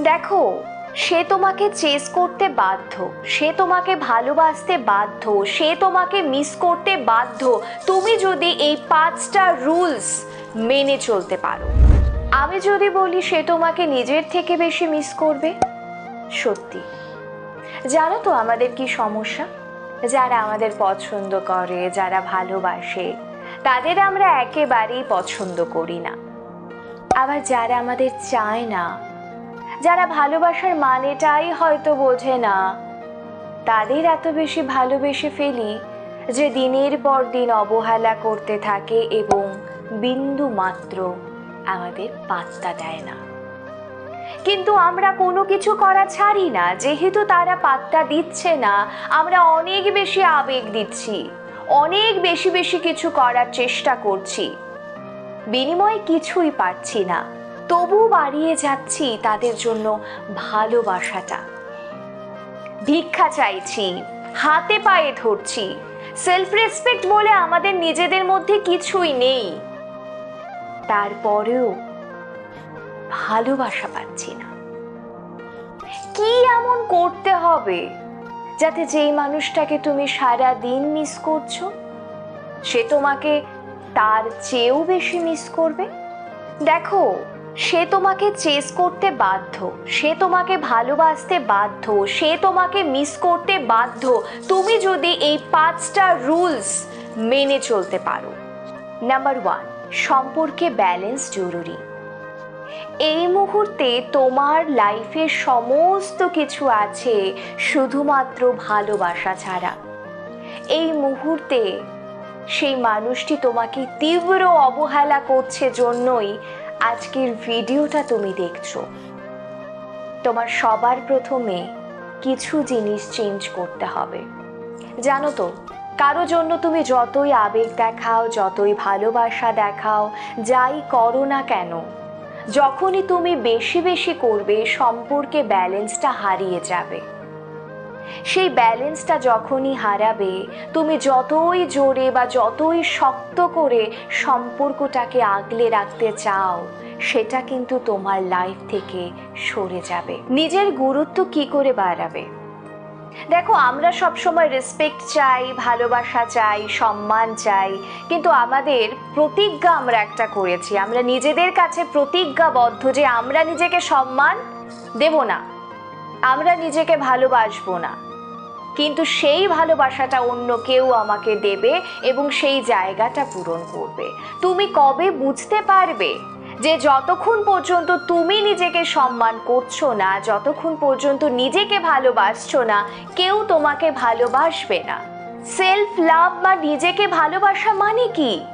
দেখো, সে তোমাকে চেস করতে বাধ্য, সে তোমাকে ভালোবাসতে বাধ্য, সে তোমাকে মিস করতে বাধ্য। তুমি যদি এই পাঁচটা রুলস মেনে চলতে পারো। আমি যদি বলি সে তোমাকে নিজের থেকে বেশি মিস করবে? সত্যি। জানো তো আমাদের কি সমস্যা? যারা আমাদের পছন্দ করে, যারা ভালোবাসে, তাদের আমরা একেবারেই পছন্দ করি না। আবার যারা আমাদের চায় না যারা ভালোবাসার মানেটাই হয়তো বোঝে না। তাদের এত বেশি ভালোবেসে ফেলি যে দিনের পর দিন অবহেলা করতে থাকে এবং বিন্দু মাত্র আমাদের পাত্তা দেয় না। কিন্তু আমরা কোনো কিছু করা ছাড়ি না, যেহেতু তারা পাত্তা দিচ্ছে না, আমরা অনেক বেশি আবেগ দিচ্ছি, অনেক বেশি বেশি কিছু করার চেষ্টা করছি, বিনিময়ে কিছুই পাচ্ছি না। তবু বাড়িয়ে যাচ্ছি তাদের জন্য ভালোবাসাটা। ভিক্ষা চাইছি, হাতে পায়ে ধরছি সেলফ রেসপেক্ট বলে আমাদের নিজেদের মধ্যে কিছুই নেই। তারপরেও ভালোবাসা পাচ্ছি না। কি এমন করতে হবে যাতে যেই মানুষটাকে তুমি সারা দিন মিস করছ, সে তোমাকে তার চেয়েও বেশি মিস করবে? দেখো সে তোমাকে চেস করতে বাধ্য, সে তোমাকে ভালোবাসতে বাধ্য, সে তোমাকে মিস করতে বাধ্য। তুমি যদি এই পাঁচটা রুলস মেনে চলতে পারো। নাম্বার ওয়ান সম্পর্কে ব্যালেন্স জরুরি। এই মুহূর্তে তোমার লাইফে সমস্ত কিছু আছে, শুধুমাত্র ভালোবাসা ছাড়া। এই মুহূর্তে সেই মানুষটি তোমাকে তীব্র অবহেলা করছে জন্যই আজকের ভিডিওটা তুমি দেখছ। তোমার সবার প্রথমে কিছু জিনিস চেঞ্জ করতে হবে। জানো তো, কারও জন্য তুমি যতই আবেগ দেখাও, যতই ভালোবাসা দেখাও, যাই করো না কেন, যখনই তুমি বেশি বেশি করবে, সম্পর্কে ব্যালেন্সটা হারিয়ে যাবে। সেই ব্যালেন্সটা যখনই হারাবে, তুমি যতই জোরে বা যতই শক্ত করে সম্পর্কটাকে আগলে রাখতে চাও, সেটা কিন্তু তোমার লাইফ থেকে সরে যাবে। নিজের গুরুত্ব কি করে বাড়াবে? দেখো, আমরা সবসময় রেসপেক্ট চাই, ভালোবাসা চাই, সম্মান চাই, কিন্তু আমাদের প্রতিজ্ঞা আমরা একটা করেছি। আমরা নিজেদের কাছে প্রতিজ্ঞাবদ্ধ যে আমরা নিজেকে সম্মান দেব না। আমরা নিজেকে ভালোবাসবো না। কিন্তু সেই ভালোবাসাটা অন্য কেউ আমাকে দেবে এবং সেই জায়গাটা পূরণ করবে। তুমি কবে বুঝতে পারবে যে যতক্ষণ পর্যন্ত তুমি নিজেকে সম্মান করছ না, যতক্ষণ পর্যন্ত নিজেকে ভালোবাসছো না, কেউ তোমাকে ভালোবাসবে না। সেলফ লাভ বা নিজেকে ভালোবাসা মানে কি?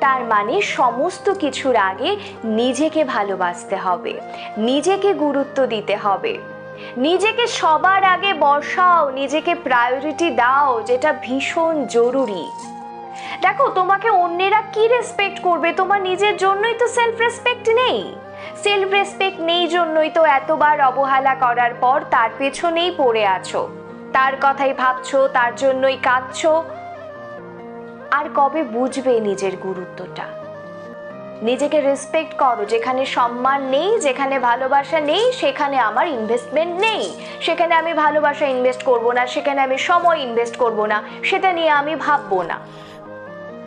তার মানে সমস্ত কিছুর আগে নিজেকে ভালোবাসতে হবে, নিজেকে গুরুত্ব দিতে হবে। নিজেকে সবার আগে বসাও, নিজেকে প্রায়োরিটি দাও, যেটা ভীষণ জরুরি। দেখো, তোমাকে অন্যেরা কি রেসপেক্ট করবে? তোমার নিজের জন্যই তো সেলফ রেসপেক্ট নেই। সেলফ রেসপেক্ট নেই জন্যই তো এতবার অবহেলা করার পর তার পেছনেই পড়ে আছো। তার কথাই ভাবছ, তার জন্যই কাঁদছো। আর কবে বুঝবে নিজের গুরুত্বটা? নিজেকে রেসপেক্ট করো। যেখানে সম্মান নেই, যেখানে ভালোবাসা নেই, সেখানে আমার ইনভেস্টমেন্ট নেই। সেখানে আমি ভালোবাসা ইনভেস্ট করব না, সেখানে আমি সময় ইনভেস্ট করব না, সেটা নিয়ে আমি ভাববো না।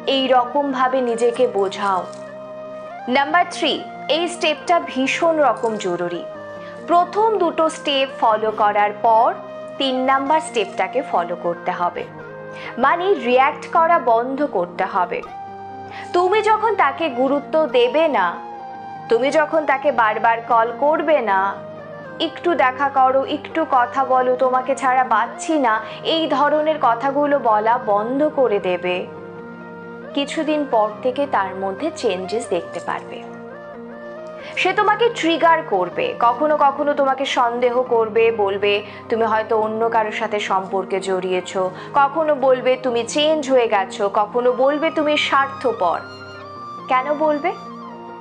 এই রকমভাবে নিজেকে বোঝাও। নাম্বার থ্রি এই স্টেপটা ভীষণ রকম জরুরি। প্রথম দুটো স্টেপ ফলো করার পর তিন নাম্বার স্টেপটাকে ফলো করতে হবে। মানে রিয়্যাক্ট করা বন্ধ করতে হবে। তুমি যখন তাকে গুরুত্ব দেবে না, তুমি যখন তাকে বারবার কল করবে না, একটু দেখা করো, একটু কথা বলো, তোমাকে ছাড়া বাঁচছি না, এই ধরনের কথাগুলো বলা বন্ধ করে দেবে। কিছুদিন পর থেকে তার মধ্যে চেঞ্জেস দেখতে পারবে। সে তোমাকে ট্রিগার করবে, কখনো কখনো তোমাকে সন্দেহ করবে, বলবে, তুমি হয়তো অন্য কারোর সাথে সম্পর্কে জড়িয়েছো। কখনো বলবে, তুমি চেঞ্জ হয়ে গেছো। কখনো বলবে, তুমি স্বার্থপর। কেন বলবে?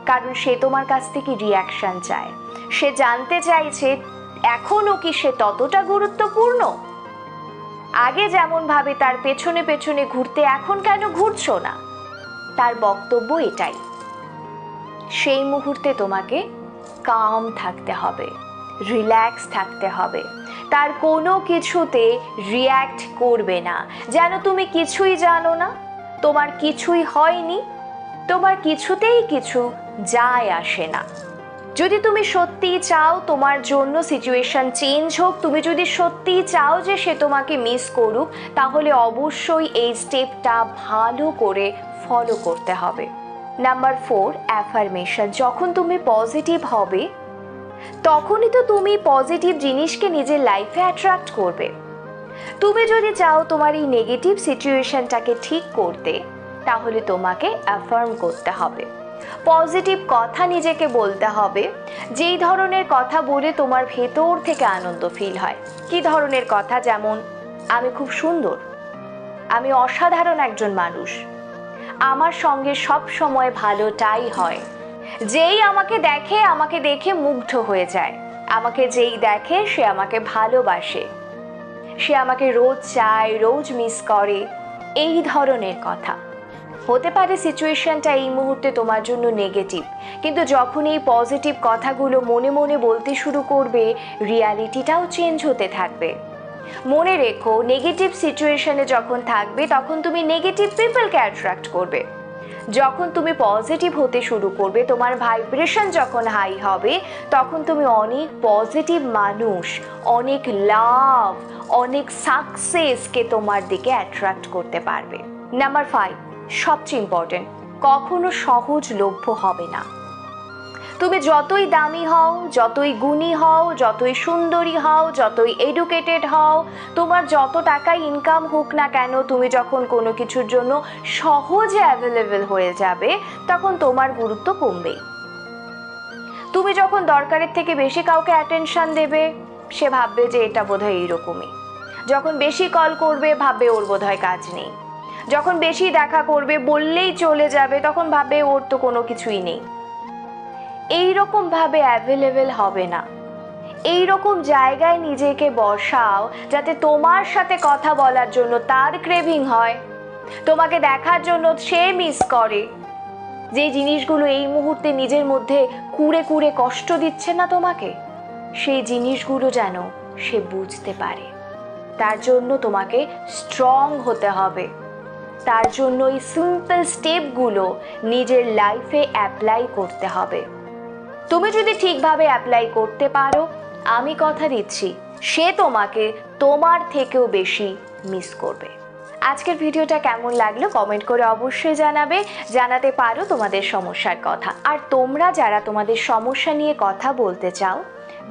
কারণ সে তোমার কাছ থেকে রিয়াকশন চায়। সে জানতে চাইছে এখনও কি সে ততটা গুরুত্বপূর্ণ? আগে যেমন ভাবে তার পেছনে পেছনে ঘুরতে, এখন কেন ঘুরছো না? তার বক্তব্য এটাই। সেই মুহূর্তে তোমাকে কাম থাকতে হবে রিল্যাক্স থাকতে হবে। তার কোনো কিছুতে রিয়্যাক্ট করবে না। যেন তুমি কিছুই জানো না, তোমার কিছুই হয়নি, তোমার কিছুতেই কিছু যায় আসে না। যদি তুমি সত্যিই চাও তোমার জন্য সিচুয়েশন চেঞ্জ হোক, তুমি যদি সত্যিই চাও যে সে তোমাকে মিস করুক, তাহলে অবশ্যই এই স্টেপটা ভালো করে ফলো করতে হবে। নাম্বার ফোর অ্যাফার্মেশন যখন তুমি পজিটিভ হবে, তখনই তো তুমি পজিটিভ জিনিসকে নিজের লাইফে অ্যাট্রাক্ট করবে। তুমি যদি চাও তোমার এই নেগেটিভ সিচুয়েশনটাকে ঠিক করতে, তাহলে তোমাকে অ্যাফার্ম করতে হবে। পজিটিভ কথা নিজেকে বলতে হবে। যেই ধরনের কথা বলে তোমার ভেতর থেকে আনন্দ ফিল হয়। কি ধরনের কথা? যেমন, আমি খুব সুন্দর। আমি অসাধারণ একজন মানুষ। আমার সঙ্গে সব সময় ভালোটাই হয়। যেই আমাকে দেখে আমাকে দেখে মুগ্ধ হয়ে যায়। আমাকে যেই দেখে, সে আমাকে ভালোবাসে। সে আমাকে রোজ চায়, রোজ মিস করে। এই ধরনের কথা। হতে পারে সিচুয়েশনটা এই মুহূর্তে তোমার জন্য নেগেটিভ কিন্তু যখন এই পজিটিভ কথাগুলো মনে মনে বলতে শুরু করবে রিয়ালিটিটাও চেঞ্জ হতে থাকবে। মনে রেখো নেগেটিভ সিচুয়েশনে যখন থাকবে, তখন তুমি নেগেটিভ পিপলকে অ্যাট্রাক্ট করবে। যখন তুমি পজিটিভ হতে শুরু করবে, তোমার ভাইব্রেশন যখন হাই হবে, তখন তুমি অনেক পজিটিভ মানুষ, অনেক লাভ অনেক সাকসেসকে তোমার দিকে অ্যাট্রাক্ট করতে পারবে। নাম্বার ফাইভ সবচেয়ে ইম্পর্টেন্ট কখনো সহজলভ্য হবে না। তুমি যতই দামি হও, যতই গুণী হও, যতই সুন্দরী হও, যতই এডুকেটেড হও, তোমার যত টাকা ইনকাম হোক না কেন, তুমি যখন কোনো কিছুর জন্য সহজে অ্যাভেলেবেল হয়ে যাবে, তখন তোমার গুরুত্ব কমবেই। তুমি যখন দরকারের থেকে বেশি কাউকে অ্যাটেনশন দেবে, সে ভাববে যে এটা বোধহয় এইরকমই। যখন বেশি কল করবে, ভাববে ওর বোধহয় কাজ নেই। যখন বেশি দেখা করবে, বললেই চলে যাবে, তখন ভাববে ওর তো কোনো কিছুই নেই। এই রকম ভাবে অ্যাভেলেবেল হবে না। এই রকম জায়গায় নিজেকে বসাও যাতে তোমার সাথে কথা বলার জন্য তার ক্রেভিং হয়। তোমাকে দেখার জন্য সে মিস করে। যে জিনিসগুলো এই মুহূর্তে নিজের মধ্যে কুড়ে কুড়ে কষ্ট দিচ্ছে না তোমাকে, সেই জিনিসগুলো যেন সে বুঝতে পারে। তার জন্য তোমাকে স্ট্রং হতে হবে। তার জন্য এই সিম্পল স্টেপগুলো নিজের লাইফে অ্যাপ্লাই করতে হবে। তুমি যদি ঠিকভাবে অ্যাপ্লাই করতে পারো, আমি কথা দিচ্ছি। সে তোমাকে তোমার থেকেও বেশি মিস করবে। আজকের ভিডিওটা কেমন লাগল কমেন্ট করে অবশ্যই জানাবে। জানাতে পারো তোমাদের সমস্যার কথা। আর তোমরা যারা তোমাদের সমস্যা নিয়ে কথা বলতে চাও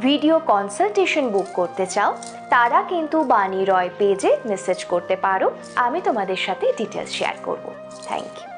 ভিডিও কনসালটেশন বুক করতে চাও, তারা কিন্তু বাণী রয় পেজে মেসেজ করতে পারো। আমি তোমাদের সাথে ডিটেলস শেয়ার করব। Thank you